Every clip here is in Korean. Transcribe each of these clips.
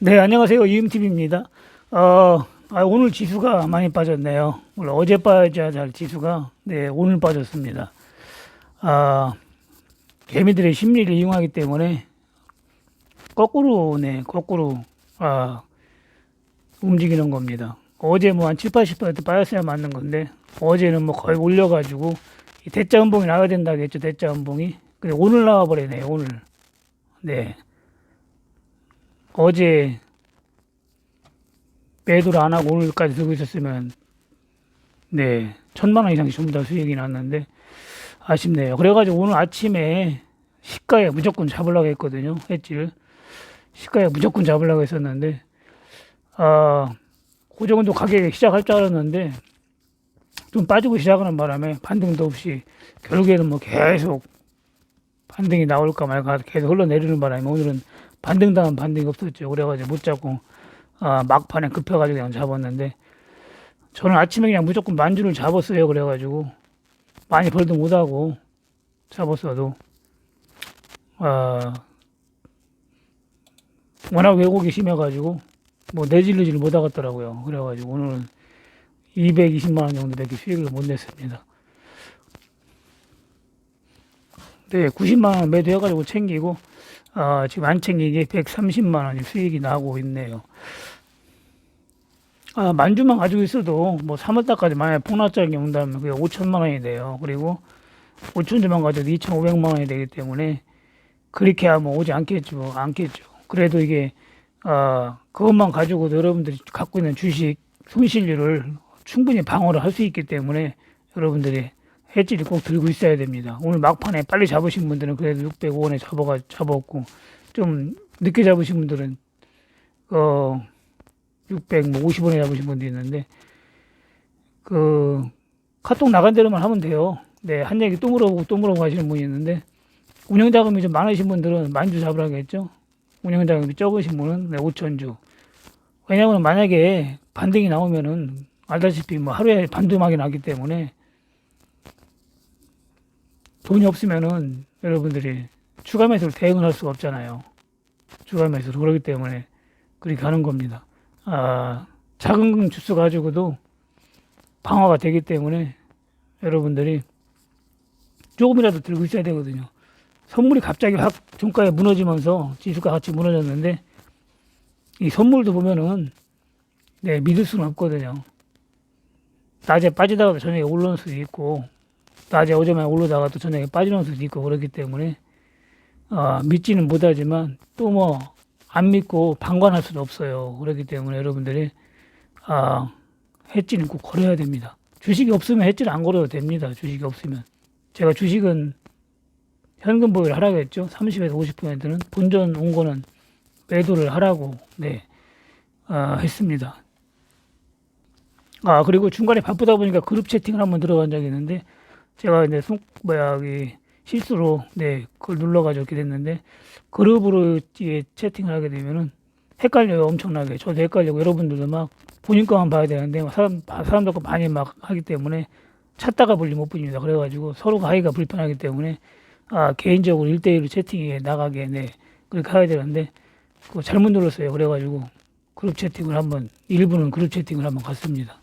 네, 안녕하세요. 이음TV입니다. 어, 아, 오늘 지수가 많이 빠졌네요. 원래 어제 빠져야 할 지수가, 네, 오늘 빠졌습니다. 아, 개미들의 심리를 이용하기 때문에, 거꾸로, 네, 거꾸로, 아, 움직이는 겁니다. 어제 뭐 한 7, 80% 빠졌어야 맞는 건데, 어제는 뭐 거의 올려가지고, 이 대자 음봉이 나와야 된다겠죠, 대자 음봉이. 근데 오늘 나와버리네요, 오늘. 네. 어제 매도를 안 하고 오늘까지 들고 있었으면 네 천만 원 이상 전부 다 수익이 났는데 아쉽네요. 그래가지고 오늘 아침에 시가에 무조건 잡으려고 했거든요. 했지를 시가에 무조건 잡으려고 했었는데 아그 정도 가격에 시작할 줄 알았는데 좀 빠지고 시작하는 바람에 반등도 없이 결국에는 뭐 계속 반등이 나올까 말까 계속 흘러내리는 바람에 오늘은 반등당한 반등이 없었죠. 그래가지고 못 잡고 아, 막판에 급해가지고 그냥 잡았는데 저는 아침에 그냥 무조건 만주를 잡았어요. 그래가지고 많이 벌도 못하고 잡았어도 아, 워낙 왜곡이 심해가지고 뭐 내질르지를 못하겠더라고요. 그래가지고 오늘은 220만 원 정도밖에 수익을 못 냈습니다. 네, 90만 원 매도해가지고 챙기고 어, 지금 안 챙기게 130만 원이 수익이 나고 있네요. 아, 만주만 가지고 있어도 뭐 3월달까지 만약에 폭락장이 온다면 그게 5천만 원이 돼요. 그리고 5천 주만 가져도 2,500만 원이 되기 때문에 그렇게 하면 오지 않겠죠. 않겠죠. 그래도 이게 아, 그것만 가지고도 여러분들이 갖고 있는 주식 손실률을 충분히 방어를 할 수 있기 때문에 여러분들이 해지를 꼭 들고 있어야 됩니다. 오늘 막판에 빨리 잡으신 분들은 그래도 605원에 잡아가 잡았고 좀 늦게 잡으신 분들은 어 650원에 잡으신 분도 있는데 그 카톡 나간 대로만 하면 돼요. 네, 한 얘기 또 물어보고 또 물어보고 하시는 분이 있는데 운영 자금이 좀 많으신 분들은 만주 잡으라겠죠. 운영 자금이 적으신 분은 네, 5천 주. 왜냐하면 만약에 반등이 나오면은 알다시피 뭐 하루에 반등하게 나기 때문에 돈이 없으면은 여러분들이 추가 매수를 대응을 할 수가 없잖아요. 추가 매수를 그러기 때문에 그렇게 하는 겁니다. 아, 작은 주스 가지고도 방어가 되기 때문에 여러분들이 조금이라도 들고 있어야 되거든요. 선물이 갑자기 확 종가에 무너지면서 지수가 같이 무너졌는데 이 선물도 보면은 네, 믿을 수는 없거든요. 낮에 빠지다가도 저녁에 올라올 수도 있고 낮에 어제만 올라다가 또 저녁에 빠지는 수도 있고 그렇기 때문에 어, 믿지는 못하지만 또 뭐 안 믿고 방관할 수도 없어요. 그렇기 때문에 여러분들이 아, 해지는 꼭 걸어야 됩니다. 주식이 없으면 해지를 안 걸어도 됩니다. 주식이 없으면 제가 주식은 현금 보유를 하라겠죠. 30에서 50%는 본전 온 거는 매도를 하라고 네 아, 했습니다. 아 그리고 중간에 바쁘다 보니까 그룹 채팅을 한번 들어간 적이 있는데 제가 이제 손 뭐야 여기 실수로 네 그걸 눌러가지고 이렇게 됐는데 그룹으로 이게 채팅을 하게 되면은 헷갈려요 엄청나게. 저도 헷갈리고 여러분들도 막 본인 거만 봐야 되는데 막 사람 사람들 거 많이 막 하기 때문에 찾다가 볼리 못 보입니다. 그래가지고 서로 가기가 불편하기 때문에 아 개인적으로 1대1로 채팅에 나가게 네 그렇게 해야 되는데 그거 잘못 눌렀어요. 그래가지고 그룹 채팅을 한번 일부는 그룹 채팅을 한번 갔습니다.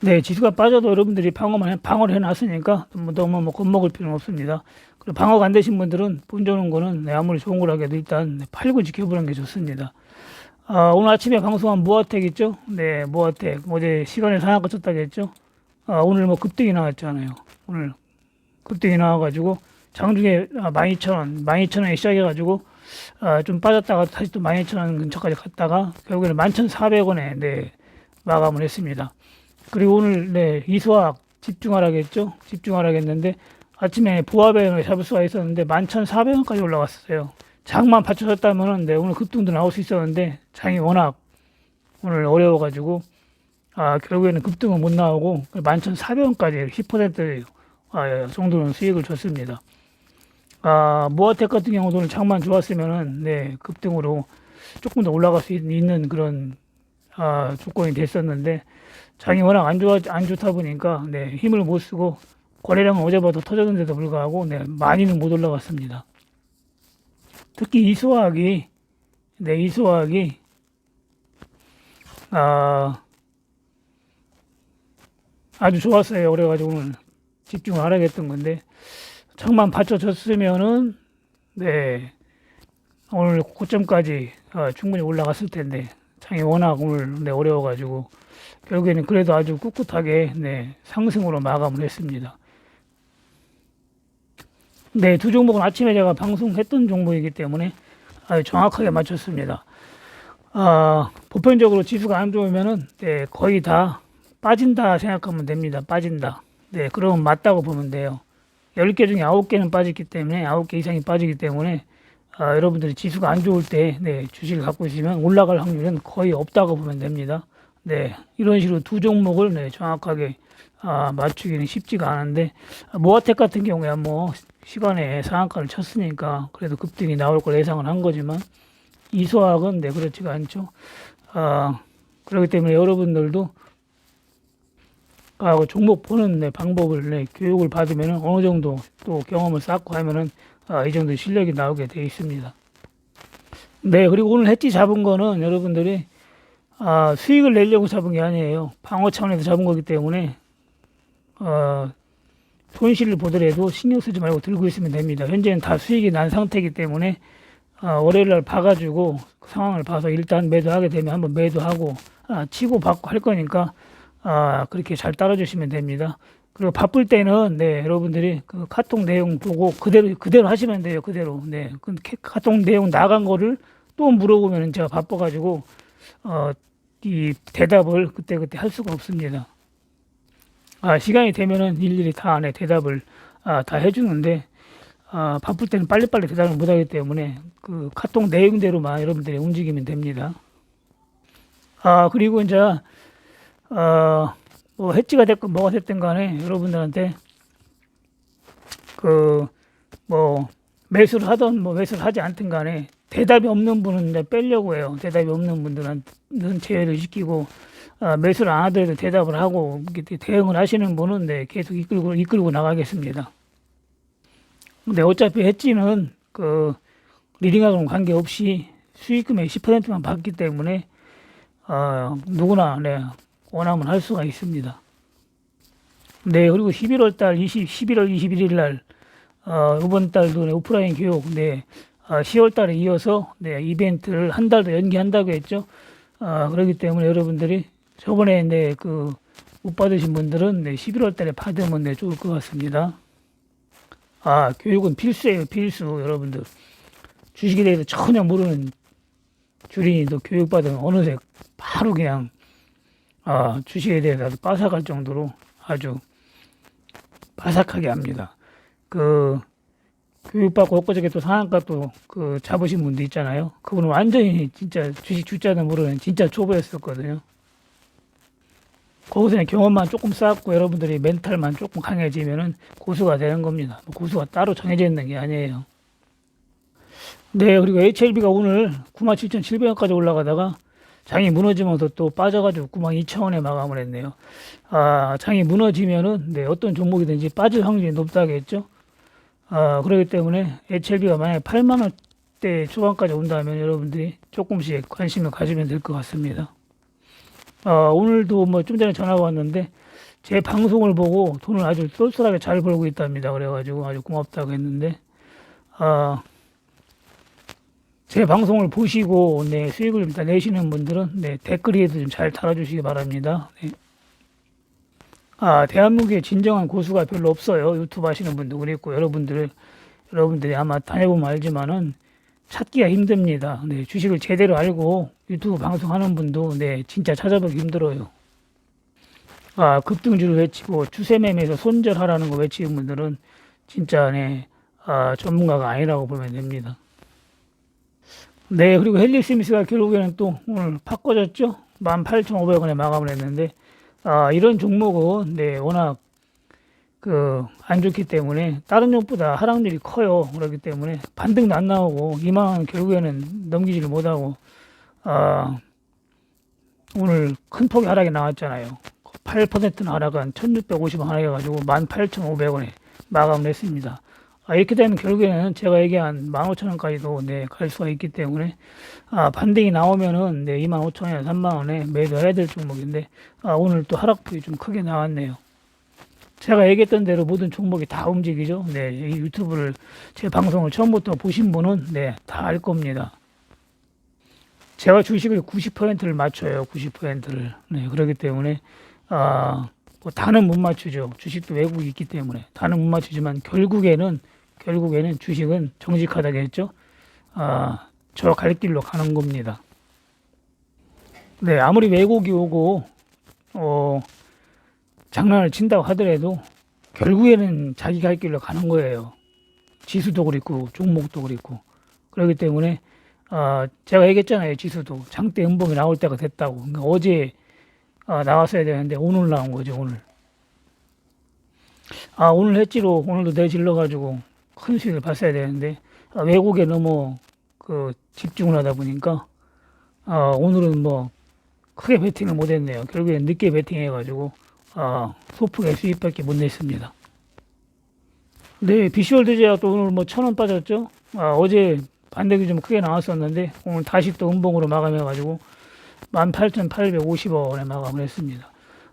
네, 지수가 빠져도 여러분들이 방어만 해, 방어를 해놨으니까 뭐 너무 뭐 겁먹을 필요는 없습니다. 그리고 방어가 안 되신 분들은 본전은 거는 네, 아무리 좋은 걸 하게도 일단 네, 팔고 지켜보는 게 좋습니다. 아, 오늘 아침에 방송한 모아텍 있죠? 네, 모아텍 어제 시간을 상한가 쳤다고 했죠? 아, 오늘 뭐 급등이 나왔잖아요. 오늘 급등이 나와가지고 장중에 아, 12,000원, 12,000원에 시작해가지고 아, 좀 빠졌다가 다시 또 12,000원 근처까지 갔다가 결국에는 11,400원에 네, 마감을 했습니다. 그리고 오늘 네, 이수학 집중하라겠죠? 집중하라겠는데 아침에 부하배를 잡을 수가 있었는데 11,400원까지 올라갔어요. 장만 받쳐졌다면은 네, 오늘 급등도 나올 수 있었는데 장이 워낙 오늘 어려워가지고 아, 결국에는 급등은 못 나오고 11,400원까지 10% 아, 정도는 수익을 줬습니다. 아, 모아텍 같은 경우도 오늘 장만 좋았으면은 네, 급등으로 조금 더 올라갈 수 있는 그런 아, 조건이 됐었는데 장이 워낙 안 좋아 안 좋다 보니까 네, 힘을 못 쓰고 거래량은 어제보다 터졌는데도 불구하고 네, 많이는 못 올라갔습니다. 특히 이수학이 네, 이소학이 아, 아주 좋았어요. 그래가지고 오늘 집중을 안 하겠던 건데 장만 받쳐줬으면은 네 오늘 고점까지 어, 충분히 올라갔을 텐데 장이 워낙 오늘 네, 어려워가지고 결국에는 그래도 아주 꿋꿋하게 네, 상승으로 마감을 했습니다. 네, 두 종목은 아침에 제가 방송했던 종목이기 때문에 아주 정확하게 맞췄습니다. 아, 보편적으로 지수가 안 좋으면은 네, 거의 다 빠진다 생각하면 됩니다. 빠진다. 네, 그러면 맞다고 보면 돼요. 10개 중에 9개는 빠졌기 때문에 9개 이상이 빠지기 때문에 아, 여러분들이 지수가 안 좋을 때 네, 주식을 갖고 있으면 올라갈 확률은 거의 없다고 보면 됩니다. 네, 이런 식으로 두 종목을 네, 정확하게 아, 맞추기는 쉽지가 않은데 아, 모아텍 같은 경우에 뭐 시간에 상한가를 쳤으니까 그래도 급등이 나올 걸 예상을 한 거지만 이소학은 네 그렇지가 않죠. 아, 그렇기 때문에 여러분들도 아, 종목 보는 네, 방법을 네, 교육을 받으면 어느 정도 또 경험을 쌓고 하면은 아, 이 정도 실력이 나오게 돼 있습니다. 네, 그리고 오늘 해지 잡은 거는 여러분들이 아, 수익을 내려고 잡은 게 아니에요. 방어 차원에서 잡은 거기 때문에 어, 손실을 보더라도 신경 쓰지 말고 들고 있으면 됩니다. 현재는 다 수익이 난 상태이기 때문에 어, 월요일 날 봐가지고 그 상황을 봐서 일단 매도하게 되면 한번 매도하고 아, 치고 받고 할 거니까 아, 그렇게 잘 따라주시면 됩니다. 그리고 바쁠 때는 네 여러분들이 그 카톡 내용 보고 그대로 그대로 하시면 돼요. 그대로 네그 카톡 내용 나간 거를 또 물어보면 제가 바빠가지고 어, 이 대답을 그때 그때 할 수가 없습니다. 아, 시간이 되면은 일일이 다 안에 대답을 아, 다 해주는데 아, 바쁠 때는 빨리빨리 대답을 못하기 때문에 그 카톡 내용대로만 여러분들이 움직이면 됩니다. 아 그리고 이제 어, 뭐 해지가 됐건 뭐가 됐든 간에 여러분들한테 그 뭐 매수를 하던 뭐 매수를 하지 않든 간에 대답이 없는 분은 이제 빼려고 해요. 대답이 없는 분들은 제외를 시키고 아, 매수를 안 하더라도 대답을 하고 대응을 하시는 분은 네, 계속 이끌고 이끌고 나가겠습니다. 근데 어차피 해지는 그 리딩하고는 관계없이 수익금의 10%만 받기 때문에 어, 누구나 네, 원하면 할 수가 있습니다. 네, 그리고 11월 달 20, 11월 21일 날 어, 이번 달도 네, 오프라인 교육 네, 어, 10월 달에 이어서 네, 이벤트를 한 달 더 연기한다고 했죠. 어, 그렇기 때문에 여러분들이 저번에 네, 그 못 받으신 분들은 네, 11월 달에 받으면 네, 좋을 것 같습니다. 아, 교육은 필수예요, 필수. 여러분들. 주식에 대해서 전혀 모르는 주린이도 교육받으면 어느새 바로 그냥 아, 주식에 대해서 빠삭할 정도로 아주 바삭하게 합니다. 그 교육받고 엊그저께 또 상한가 또그 잡으신 분도 있잖아요. 그분은 완전히 진짜 주식 주자도 모르는 진짜 초보였었거든요. 거기서 그냥 경험만 조금 쌓고 여러분들이 멘탈만 조금 강해지면은 고수가 되는 겁니다. 뭐 고수가 따로 정해져 있는 게 아니에요. 네, 그리고 HLB가 오늘 97,700원까지 올라가다가 장이 무너지면서 또 빠져가지고 92,000원에 마감을 했네요. 아, 장이 무너지면은 네, 어떤 종목이든지 빠질 확률이 높다겠죠. 아, 그렇기 때문에 HLB가 만약에 8만 원대 초반까지 온다면 여러분들이 조금씩 관심을 가지면 될 것 같습니다. 어, 오늘도 뭐 좀 전에 전화가 왔는데 제 방송을 보고 돈을 아주 쏠쏠하게 잘 벌고 있답니다. 그래가지고 아주 고맙다고 했는데, 어, 제 방송을 보시고 네, 수익을 좀다 내시는 분들은 네, 댓글에도 좀 잘 달아주시기 바랍니다. 네. 아, 대한민국에 진정한 고수가 별로 없어요. 유튜브 하시는 분도 그랬고 여러분들 여러분들이 아마 다녀보면 알지만은 찾기가 힘듭니다. 네, 주식을 제대로 알고 유튜브 방송하는 분도 네, 진짜 찾아보기 힘들어요. 아, 급등주를 외치고 추세 매매에서 손절하라는 거 외치는 분들은 진짜 네, 아, 전문가가 아니라고 보면 됩니다. 네, 그리고 헨리 스미스가 결국에는 또 오늘 바꿔졌죠. 18,500원에 마감을 했는데, 아, 이런 종목은, 네, 워낙, 그, 안 좋기 때문에, 다른 종보다 하락률이 커요. 그렇기 때문에, 반등도 안 나오고, 2만원 결국에는 넘기지를 못하고, 아, 오늘 큰 폭의 하락이 나왔잖아요. 8%는 하락한 1650원 하락해가지고 18,500원에 마감을 했습니다. 아, 이렇게 되면 결국에는 제가 얘기한 15,000원까지도 네, 갈 수가 있기 때문에 아, 반등이 나오면은 네, 25,000원이나 3만원에 매도해야 될 종목인데 아, 오늘 또 하락폭이 좀 크게 나왔네요. 제가 얘기했던 대로 모든 종목이 다 움직이죠. 네, 이 유튜브를 제 방송을 처음부터 보신 분은 네, 다 알 겁니다. 제가 주식을 90%를 맞춰요. 90%를. 네, 그렇기 때문에 아, 뭐 다는 못 맞추죠. 주식도 외국이 있기 때문에 다는 못 맞추지만 결국에는 결국에는 주식은 정직하다겠죠. 아, 저 갈 길로 가는 겁니다. 네, 아무리 왜곡이 오고 어, 장난을 친다고 하더라도 결국에는 자기 갈 길로 가는 거예요. 지수도 그렇고 종목도 그렇고 그렇기 때문에 아, 제가 얘기했잖아요. 지수도 장대 음봉이 나올 때가 됐다고. 그러니까 어제 아, 나왔어야 되는데 오늘 나온 거죠. 오늘. 아 오늘 했지로 오늘도 내질러 가지고 큰 수익을 봤어야 되는데 아, 외국에 너무 그 집중을 하다 보니까 아, 오늘은 뭐 크게 베팅을 못했네요. 결국엔 늦게 베팅해가지고 아, 소폭의 수익밖에 못 냈습니다. 네, 비주얼드 제약 또 오늘 뭐 천 원 빠졌죠. 아, 어제 반대기 좀 크게 나왔었는데 오늘 다시 또 음봉으로 마감해가지고 18,850원에 마감을 했습니다.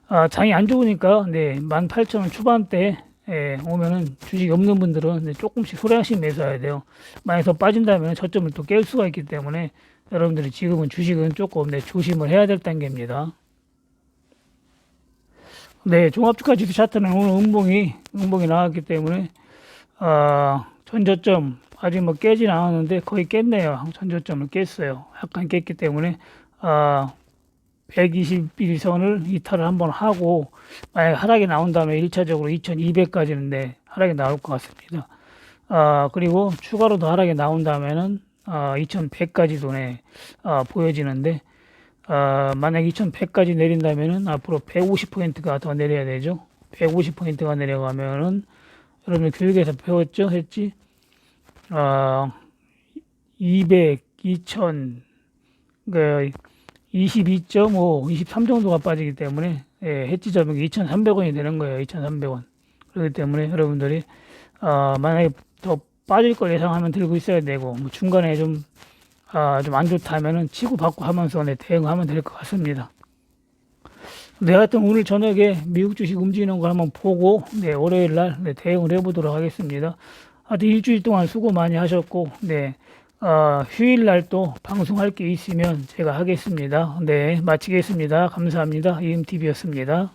아, 장이 안 좋으니까 네, 18,000원 초반대 예, 오면은 주식이 없는 분들은 네, 조금씩 소량씩 매수해야 돼요. 만약 더 빠진다면 저점을 또 깰 수가 있기 때문에 여러분들이 지금은 주식은 조금 네, 조심을 해야 될 단계입니다. 네, 종합주가 지수 차트는 오늘 음봉이 음봉이 나왔기 때문에 아, 전저점 아직 뭐 깨진 않았는데 거의 깼네요. 전저점을 깼어요. 약간 깼기 때문에 아, 121선을 이탈을 한번 하고 만약 하락이 나온다면 1차적으로 2200까지는 네, 하락이 나올 것 같습니다. 아, 그리고 추가로 더 하락이 나온다면은 아, 2100까지도 네, 아, 보여지는데 아, 만약 2100까지 내린다면은 앞으로 150포인트가 더 내려야 되죠. 150포인트가 내려가면은 여러분 교육에서 배웠죠? 했지? 아, 200, 2000, 그 22.5, 23 정도가 빠지기 때문에 예, 해지 점액이 2,300원이 되는 거예요. 2,300원. 그렇기 때문에 여러분들이 아, 만약에 더 빠질 걸 예상하면 들고 있어야 되고 뭐 중간에 좀 아, 좀 안 좋다면은 치고 받고 하면서 네, 대응하면 될 것 같습니다. 네, 하여튼 오늘 저녁에 미국 주식 움직이는 걸 한번 보고 네, 월요일 날 네, 대응을 해보도록 하겠습니다. 하여튼 일주일 동안 수고 많이 하셨고 네, 어, 휴일 날 또 방송할 게 있으면 제가 하겠습니다. 네, 마치겠습니다. 감사합니다. EMTV였습니다.